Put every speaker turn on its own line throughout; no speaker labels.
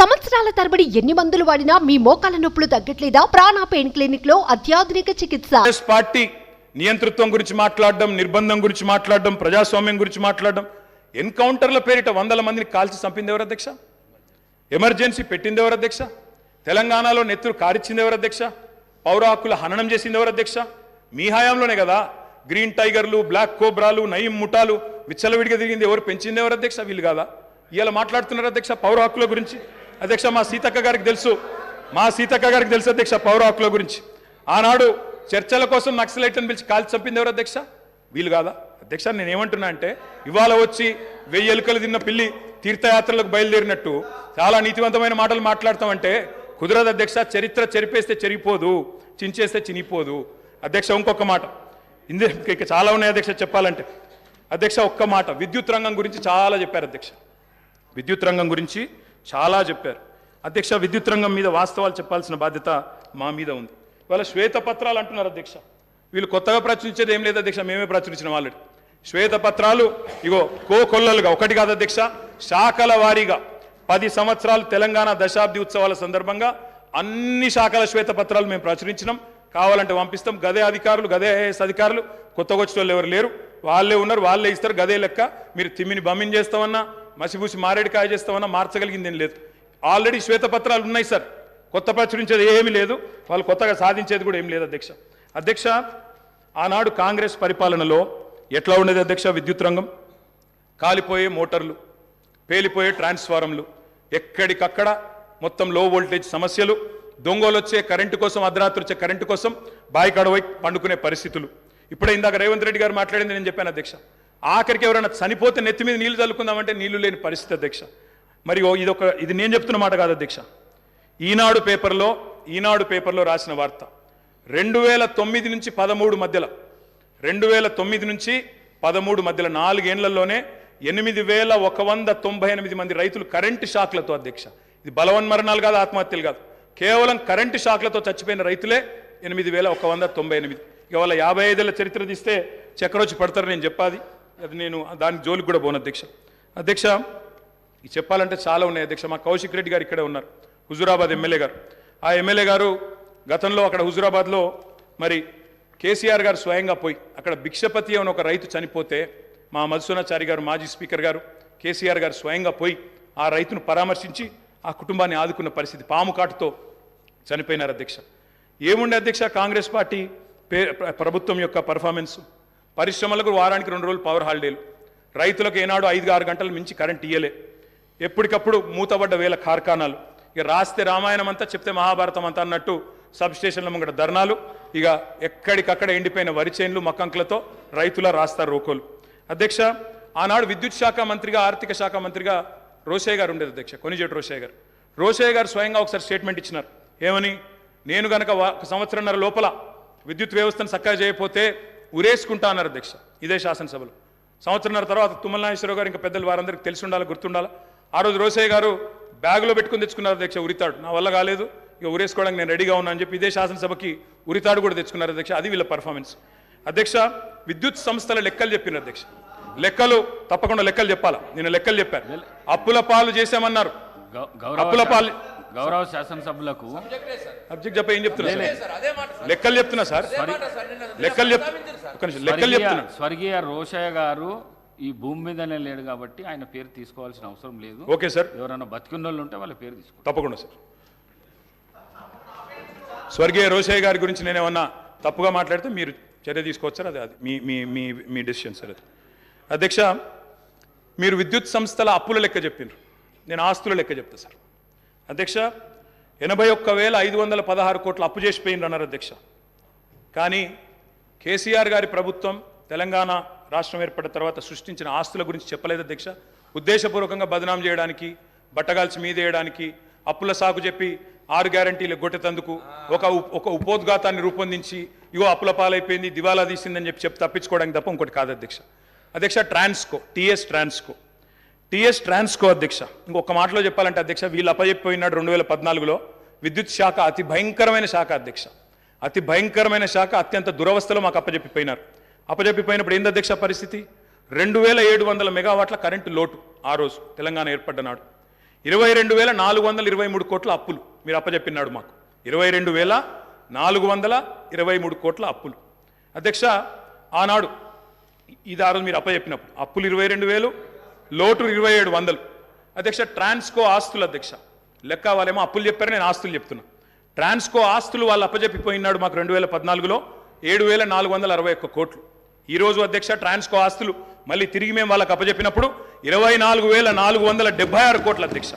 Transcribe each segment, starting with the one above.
సంవత్సరాల తరబడి ఎన్ని మందులు వాడినా మీ మోకాల నొప్పులు తగ్గట్లేదా? ప్రాణ పెయిన్ క్లినిక్లో అత్యాధునిక చికిత్స.
పార్టీ నియంతృత్వం గురించి మాట్లాడడం నిర్బంధం గురించి మాట్లాడడం ప్రజాస్వామ్యం గురించి మాట్లాడడం ఎన్కౌంటర్ల పేరిట వందల మందిని కాల్చి చంపింది ఎవరు అధ్యక్ష? ఎమర్జెన్సీ పెట్టింది ఎవరు అధ్యక్ష? తెలంగాణలో నెత్తురు కారిచ్చింది ఎవరు అధ్యక్ష? పౌర హక్కుల హననం చేసింది ఎవరు అధ్యక్ష? మీ హయాంలోనే కదా. గ్రీన్ టైగర్లు బ్లాక్ కోబ్రాలు నయీం ముఠాలు విచ్చలవిడిగా తిరిగింది ఎవరు? పెంచింది ఎవరు అధ్యక్ష? వీళ్ళు కాదా? ఇలా మాట్లాడుతున్నారు అధ్యక్ష పౌర హక్కుల గురించి. అధ్యక్ష మా సీతక్క గారికి తెలుసు. మా సీతక్క గారికి తెలుసు అధ్యక్ష పౌర హక్కుల గురించి. ఆనాడు చర్చల కోసం నక్సలైట్లను పిలిచి కాల్చి చంపింది ఎవరు అధ్యక్ష? వీలు కాదా? అధ్యక్ష నేను ఏమంటున్నా అంటే ఇవాళ వచ్చి వెయ్యి ఎలుకలు తిన్న పిల్లి తీర్థయాత్రలకు బయలుదేరినట్టు చాలా నీతివంతమైన మాటలు మాట్లాడతామంటే కుదరదు అధ్యక్ష చరిత్ర చెరిపేస్తే చెరిగిపోదు చించేస్తే చినిపోదు అధ్యక్ష ఇంకొక మాట. ఇందే ఇక చాలా ఉన్నాయి అధ్యక్ష చెప్పాలంటే. అధ్యక్ష ఒక్క మాట. విద్యుత్ రంగం గురించి చాలా చెప్పారు అధ్యక్ష. విద్యుత్ రంగం గురించి చాలా చెప్పారు. అధ్యక్ష విద్యుత్ రంగం మీద వాస్తవాలు చెప్పాల్సిన బాధ్యత మా మీద ఉంది. ఇవాళ శ్వేతపత్రాలు అంటున్నారు అధ్యక్ష. వీళ్ళు కొత్తగా ప్రచురించేది ఏం లేదు అధ్యక్ష మేమే ప్రచురించిన ఆల్రెడీ శ్వేతపత్రాలు ఇగో కో కొల్లలుగా ఒకటి కాదు అధ్యక్ష శాఖల వారీగా పది సంవత్సరాలు తెలంగాణ దశాబ్ది ఉత్సవాల సందర్భంగా అన్ని శాఖల శ్వేతపత్రాలు మేము ప్రచురించినాం. కావాలంటే పంపిస్తాం. గదే అధికారులు గదే ఐఏఎస్ అధికారులు కొత్తగా వచ్చిన వాళ్ళు ఎవరు లేరు. వాళ్ళే ఉన్నారు వాళ్ళే ఇస్తారు. గదే లెక్క. మీరు తిమ్మిని బమ్మిని చేస్తామన్నా మసిబూసి మారేడికాయ చేస్తామన్నా మార్చగలిగింది ఏం లేదు. ఆల్రెడీ శ్వేతపత్రాలు ఉన్నాయి సార్. కొత్త ప్రచురించేది ఏమీ లేదు. వాళ్ళు కొత్తగా సాధించేది కూడా ఏం లేదు అధ్యక్ష. అధ్యక్ష ఆనాడు కాంగ్రెస్ పరిపాలనలో ఎట్లా ఉండేది అధ్యక్ష విద్యుత్ రంగం? కాలిపోయే మోటార్లు పేలిపోయే ట్రాన్స్ఫారంలు ఎక్కడికక్కడ మొత్తం లో వోల్టేజ్ సమస్యలు దొంగలు వచ్చే కరెంటు కోసం అర్ధరాత్రి వచ్చే కరెంటు కోసం బాయికాడవై పండుకునే పరిస్థితులు. ఇప్పుడే ఇందాక రేవంత్ రెడ్డి గారు మాట్లాడింది నేను చెప్పాను అధ్యక్ష. ఆఖరికి ఎవరైనా చనిపోతే నెత్తి మీద నీళ్ళు చల్లుకుందామంటే నీళ్ళు లేని పరిస్థితి అధ్యక్ష. మరి ఓ ఇదొక ఇది నేను చెప్తున్న మాట కాదు అధ్యక్ష. ఈనాడు పేపర్లో ఈనాడు పేపర్లో రాసిన వార్త. రెండు వేల తొమ్మిది నుంచి పదమూడు మధ్యలో రెండు వేల తొమ్మిది నుంచి పదమూడు మధ్యలో నాలుగేళ్ళలోనే ఎనిమిది వేల ఒక వంద తొంభై ఎనిమిది మంది రైతులు కరెంటు షాక్లతో అధ్యక్ష. ఇది బలవన్మరణాలు కాదు ఆత్మహత్యలు కాదు. కేవలం కరెంటు షాక్లతో చచ్చిపోయిన రైతులే ఎనిమిది వేల ఒక వంద తొంభై ఎనిమిది. ఇక వాళ్ళ యాభై ఐదేళ్ళ చరిత్ర తీస్తే చక్రొచ్చి పడతారు నేను చెప్పాది. అది నేను దాని జోలికి కూడా పోను అధ్యక్ష. అధ్యక్ష చెప్పాలంటే చాలా ఉన్నాయి అధ్యక్ష. మా కౌశిక్ రెడ్డి గారు ఇక్కడే ఉన్నారు హుజురాబాద్ ఎమ్మెల్యే గారు. ఆ ఎమ్మెల్యే గారు గతంలో అక్కడ హుజురాబాద్లో మరి కేసీఆర్ గారు స్వయంగా పోయి అక్కడ భిక్షపతి అని ఒక రైతు చనిపోతే మా మధుసూనాచారి గారు మాజీ స్పీకర్ గారు కేసీఆర్ గారు స్వయంగా పోయి ఆ రైతును పరామర్శించి ఆ కుటుంబాన్ని ఆదుకున్న పరిస్థితి పాము కాటుతో చనిపోయినారు అధ్యక్ష. ఏముండే అధ్యక్ష కాంగ్రెస్ పార్టీ పే ప్రభుత్వం యొక్క పర్ఫార్మెన్స్? పరిశ్రమలకు వారానికి రెండు రోజులు పవర్ హాలిడేలు రైతులకు ఏనాడు ఐదు ఆరు గంటలు మించి కరెంట్ ఇయ్యలే. ఎప్పటికప్పుడు మూతబడ్డ వేల కార్ఖానాలు. ఇక రాస్తే రామాయణం అంతా చెప్తే మహాభారతం అంతా అన్నట్టు సబ్ స్టేషన్ల ముంగట ధర్నాలు. ఇక ఎక్కడికక్కడ ఎండిపోయిన వరి చేన్లు మక్కంకులతో రైతుల రాస్తారు రోకోలు. అధ్యక్ష ఆనాడు విద్యుత్ శాఖ మంత్రిగా ఆర్థిక శాఖ మంత్రిగా రోషయ్య గారు ఉండేది అధ్యక్ష కొనిజేటి రోషయ్య గారు. రోషయ్య గారు స్వయంగా ఒకసారి స్టేట్మెంట్ ఇచ్చినారు. ఏమని? నేను గనక ఒక సంవత్సరంన్నర లోపల విద్యుత్ వ్యవస్థను చక్కగా చేయకపోతే ఉరేసుకుంటా అన్నారు అధ్యక్ష ఇదే శాసనసభలో. సంవత్సరంన్నర తర్వాత తుమ్మల నాగేశ్వరరావు గారు ఇంకా పెద్దలు వారందరికీ తెలిసి ఉండాలి గుర్తుండాలి? ఆ రోజు రోసయ్య గారు బ్యాగులో పెట్టుకుని తెచ్చుకున్నారు అధ్యక్ష ఉరితాడు. నా వల్ల కాలేదు ఇక ఉరేసుకోవడానికి నేను రెడీగా ఉన్నా అని చెప్పి ఇదే శాసనసభకి ఉరితాడు కూడా తెచ్చుకున్నారు అధ్యక్ష అది వీళ్ళ పర్ఫార్మెన్స్ అధ్యక్ష విద్యుత్ సంస్థల లెక్కలు చెప్పినారు అధ్యక్ష. లెక్కలు తప్పకుండా లెక్కలు చెప్పాలా? నేను లెక్కలు చెప్పాను అప్పుల పాలు చేశామన్నారు. అప్పుల పాలు
గౌరవ శాసనసభ్యులకు
అబ్జెక్ట్ చెప్ప ఏం చెప్తున్నా సార్? లెక్కలు చెప్తున్నా సార్? లెక్కలు చెప్తున్నా.
స్వర్గీయ రోషయ్య గారు ఈ భూమి మీదనే లేడు కాబట్టి ఆయన పేరు తీసుకోవాల్సిన అవసరం లేదు.
Okay sir.
ఎవరైనా బతికున్న వాళ్ళు ఉంటే వాళ్ళ పేరు తీసుకో
తప్పకుండా సార్. స్వర్గీయ రోషయ్య గారి గురించి నేను ఏమన్నా తప్పుగా మాట్లాడితే మీరు చర్య తీసుకోవచ్చు సార్ అది అది మీ మీ మీ మీ డెసిషన్ సార్ అది. అధ్యక్ష మీరు విద్యుత్ సంస్థల అప్పుల లెక్క చెప్పిండ్రు. నేను ఆస్తుల లెక్క చెప్తా సార్. అధ్యక్ష ఎనభై ఒక్క వేల ఐదు వందల పదహారు కోట్లు అప్పు చేసిపోయింది అన్నారు అధ్యక్ష. కానీ కేసీఆర్ గారి ప్రభుత్వం తెలంగాణ రాష్ట్రం ఏర్పడిన తర్వాత సృష్టించిన ఆస్తుల గురించి చెప్పలేదు అధ్యక్ష. ఉద్దేశపూర్వకంగా బదనాం చేయడానికి బట్టగాల్చి మీదేయడానికి అప్పుల సాకు చెప్పి ఆరు గ్యారంటీలు గొట్టెతందుకు ఒక ఒక ఉపోద్ఘాతాన్ని రూపొందించి ఇగో అప్పుల పాలైపోయింది దివాలా తీసిందని చెప్పి చెప్పి తప్పించుకోవడానికి తప్ప ఇంకోటి కాదు అధ్యక్ష. అధ్యక్ష Transco TS Transco. TS Transco అధ్యక్ష. ఇంకొక మాటలో చెప్పాలంటే అధ్యక్ష వీళ్ళు అప్పజెప్పిపోయినాడు రెండు వేల పద్నాలుగులో. విద్యుత్ శాఖ అతి భయంకరమైన శాఖ అధ్యక్ష. అతి భయంకరమైన శాఖ అత్యంత దురవస్థలో మాకు అప్పజెప్పిపోయినారు. అప్పజెప్పిపోయినప్పుడు ఏంది అధ్యక్ష పరిస్థితి? రెండు వేల ఏడు వందల మెగావాట్ల కరెంటు లోటు ఆ రోజు తెలంగాణ ఏర్పడ్డ నాడు. ఇరవై రెండు వేల నాలుగు వందల ఇరవై మూడు కోట్ల అప్పులు మీరు అప్పజెప్పినాడు మాకు. ఇరవై రెండు వేల నాలుగు వందల ఇరవై మూడు కోట్ల అప్పులు. అధ్యక్ష ఆనాడు ఇది ఆ రోజు మీరు అప్పజెప్పినప్పుడు. అప్పులు ఇరవై రెండు వేలు లోటు ఇరవై ఏడు వందలు. అధ్యక్ష ట్రాన్స్కో ఆస్తులు అధ్యక్ష. లెక్క వాళ్ళేమో అప్పులు చెప్పారు నేను ఆస్తులు చెప్తున్నా. ట్రాన్స్కో ఆస్తులు వాళ్ళు అప్పజెప్పిపోయినాడు మాకు రెండు వేల పద్నాలుగులో ఏడు వేల నాలుగు వందల అరవై ఒక్క కోట్లు. ఈరోజు అధ్యక్ష ట్రాన్స్కో ఆస్తులు మళ్ళీ తిరిగి మేము వాళ్ళకి అప్పజెప్పినప్పుడు ఇరవై నాలుగు వేల నాలుగు వందల డెబ్బై ఆరు కోట్ల అధ్యక్ష.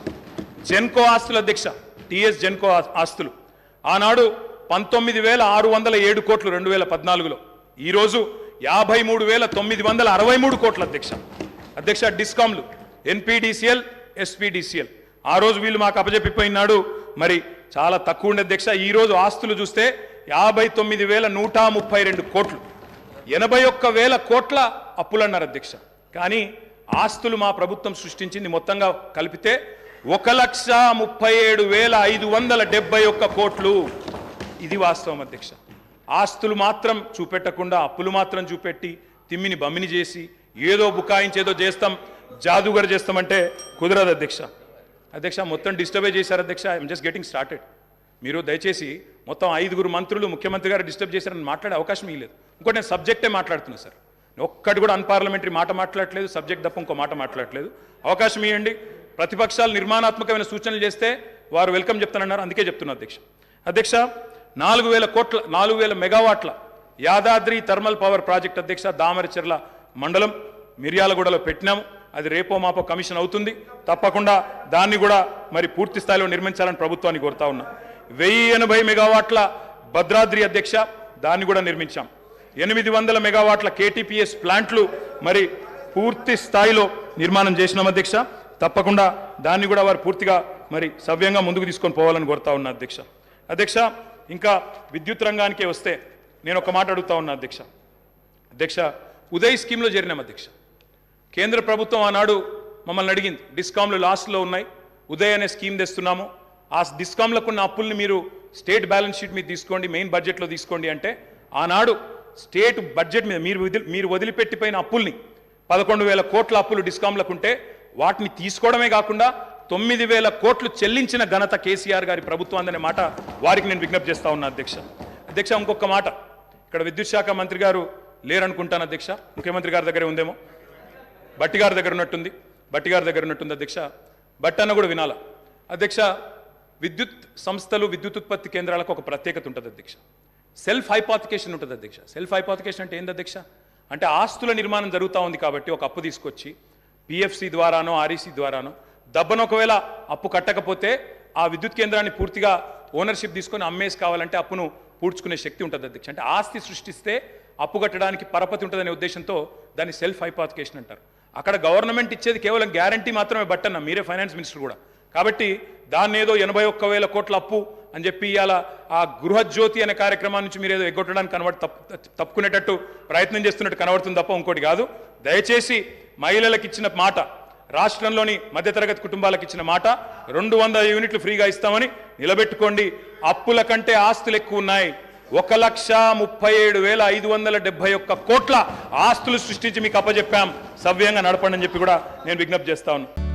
జెన్కో ఆస్తుల అధ్యక్ష టిఎస్ జెన్కో ఆస్తులు. ఆనాడు పంతొమ్మిది వేల ఆరు వందల ఏడు కోట్లు రెండు వేల పద్నాలుగులో. ఈరోజు యాభై మూడు వేల తొమ్మిది వందల అరవై మూడు కోట్ల అధ్యక్ష. అధ్యక్ష డిస్కామ్లు ఎన్పిడిసిఎల్ ఎస్పిడిసిఎల్. ఆ రోజు వీళ్ళు మాకు అప్పచెప్పిపోయినాడు మరి చాలా తక్కువ ఉండే అధ్యక్ష ఈరోజు ఆస్తులు చూస్తే యాభై తొమ్మిది వేల నూట ముప్పై రెండు కోట్లు. ఎనభై ఒక్క వేల కోట్ల అప్పులన్నారు అధ్యక్ష. కానీ ఆస్తులు మా ప్రభుత్వం సృష్టించింది మొత్తంగా కలిపితే ఒక లక్ష ముప్పై ఏడు వేల ఐదు వందల డెబ్బై ఒక్క కోట్లు. ఇది వాస్తవం అధ్యక్ష. ఆస్తులు మాత్రం చూపెట్టకుండా అప్పులు మాత్రం చూపెట్టి తిమ్మిని బమ్మిని చేసి ఏదో బుకాయించి ఏదో చేస్తాం జాదుగర్ చేస్తామంటే కుదరదు అధ్యక్ష. అధ్యక్ష మొత్తం డిస్టర్బే చేశారు అధ్యక్ష. ఐఎమ్ జస్ట్ గెటింగ్ స్టార్టెడ్ మీరు దయచేసి మొత్తం ఐదుగురు మంత్రులు ముఖ్యమంత్రి గారు డిస్టర్బ్ చేశారని మాట్లాడే అవకాశం ఇవ్వలేదు ఇంకోటి నేను సబ్జెక్టే మాట్లాడుతున్నా సార్. ఒక్కటి కూడా అన్పార్లమెంటరీ మాట మాట్లాడట్లేదు సబ్జెక్ట్ తప్ప ఇంకో మాట మాట్లాడట్లేదు. అవకాశం ఇవ్వండి. ప్రతిపక్షాలు నిర్మాణాత్మకమైన సూచనలు చేస్తే వారు వెల్కమ్ చెప్తానన్నారు. అందుకే చెప్తున్నా అధ్యక్ష. అధ్యక్ష నాలుగు వేల కోట్ల నాలుగు వేల మెగావాట్ల యాదాద్రి థర్మల్ పవర్ ప్రాజెక్ట్ అధ్యక్ష దామరచెర్ల మండలం మిర్యాలగూడలో పెట్టినాము అది రేపో మాపో కమిషన్ అవుతుంది. తప్పకుండా దాన్ని కూడా మరి పూర్తి స్థాయిలో నిర్మించాలని ప్రభుత్వాన్ని కోరుతా ఉన్నా. వెయ్యి ఎనభై మెగావాట్ల భద్రాద్రి అధ్యక్ష దాన్ని కూడా నిర్మించాం. ఎనిమిది వందల మెగావాట్ల కేటీపీఎస్ ప్లాంట్లు మరి పూర్తి స్థాయిలో నిర్మాణం చేసినాం అధ్యక్ష. తప్పకుండా దాన్ని కూడా వారు పూర్తిగా మరి సవ్యంగా ముందుకు తీసుకొని పోవాలని కోరుతా ఉన్నా అధ్యక్ష. అధ్యక్ష ఇంకా విద్యుత్ రంగానికే వస్తే నేను ఒక మాట అడుగుతా ఉన్నా అధ్యక్ష. అధ్యక్ష ఉదయ్ స్కీమ్లో చేరినాం అధ్యక్ష. కేంద్ర ప్రభుత్వం ఆనాడు మమ్మల్ని అడిగింది డిస్కామ్లు లాస్ట్లో ఉన్నాయి ఉదయ్ అనే స్కీమ్ తెస్తున్నాము ఆ డిస్కామ్లకు ఉన్న అప్పుల్ని మీరు స్టేట్ బ్యాలెన్స్ షీట్ మీద తీసుకోండి మెయిన్ బడ్జెట్లో తీసుకోండి అంటే ఆనాడు స్టేట్ బడ్జెట్ మీద మీరు వదిలి మీరు వదిలిపెట్టిపోయిన అప్పుల్ని పదకొండు వేల కోట్ల అప్పులు డిస్కామ్లకు ఉంటే వాటిని తీసుకోవడమే కాకుండా తొమ్మిది వేల కోట్లు చెల్లించిన ఘనత కేసీఆర్ గారి ప్రభుత్వం అనే మాట వారికి నేను విజ్ఞప్తి చేస్తా ఉన్నా అధ్యక్ష. అధ్యక్ష ఇంకొక మాట. ఇక్కడ విద్యుత్ శాఖ మంత్రి గారు లేరనుకుంటాను అధ్యక్ష ముఖ్యమంత్రి గారి దగ్గరే ఉందేమో? బట్టి గారి దగ్గర ఉన్నట్టుంది. బట్టి గారి దగ్గర ఉన్నట్టుంది అధ్యక్ష బట్టి అన్న కూడా వినాల? అధ్యక్ష విద్యుత్ సంస్థలు విద్యుత్ ఉత్పత్తి కేంద్రాలకు ఒక ప్రత్యేకత ఉంటుంది అధ్యక్ష సెల్ఫ్ హైపాతికేషన్ ఉంటుంది అధ్యక్ష సెల్ఫ్ హైపాతికేషన్ అంటే ఏంది అధ్యక్ష అంటే ఆస్తుల నిర్మాణం జరుగుతూ ఉంది కాబట్టి ఒక అప్పు తీసుకొచ్చి పిఎఫ్సి ద్వారానో ఆర్ఈసీ ద్వారానో దబ్బన ఒకవేళ అప్పు కట్టకపోతే ఆ విద్యుత్ కేంద్రాన్ని పూర్తిగా ఓనర్షిప్ తీసుకొని అమ్మేసి కావాలంటే అప్పును పూడ్చుకునే శక్తి ఉంటుంది అధ్యక్ష అంటే ఆస్తి సృష్టిస్తే అప్పు కట్టడానికి పరపతి ఉంటుందనే ఉద్దేశంతో దాన్ని సెల్ఫ్ హైపాథికేషన్ అంటారు. అక్కడ గవర్నమెంట్ ఇచ్చేది కేవలం గ్యారంటీ మాత్రమే బట్టన్న మీరే ఫైనాన్స్ మినిస్టర్ కూడా. కాబట్టి దాన్ని ఏదో ఎనభై ఒక్క వేల కోట్ల అప్పు అని చెప్పి ఇవాళ ఆ గృహజ్యోతి అనే కార్యక్రమం నుంచి మీరు ఏదో ఎగ్గొట్టడానికి కనబడి తప్పుకునేటట్టు ప్రయత్నం చేస్తున్నట్టు కనబడుతుంది తప్ప ఇంకోటి కాదు. దయచేసి మహిళలకు ఇచ్చిన మాట రాష్ట్రంలోని మధ్యతరగతి కుటుంబాలకు ఇచ్చిన మాట రెండు వందల యూనిట్లు ఫ్రీగా ఇస్తామని నిలబెట్టుకోండి. అప్పుల కంటే ఆస్తులు ఎక్కువ ఉన్నాయి. ఒక లక్ష ముప్పై ఏడు వేల ఐదు వందల డెబ్బై ఒక్క కోట్ల ఆస్తులు సృష్టించి మీకు అప్పచెప్పాం సవ్యంగా నడపండి అని చెప్పి కూడా నేను విజ్ఞప్తి చేస్తా ఉన్నాను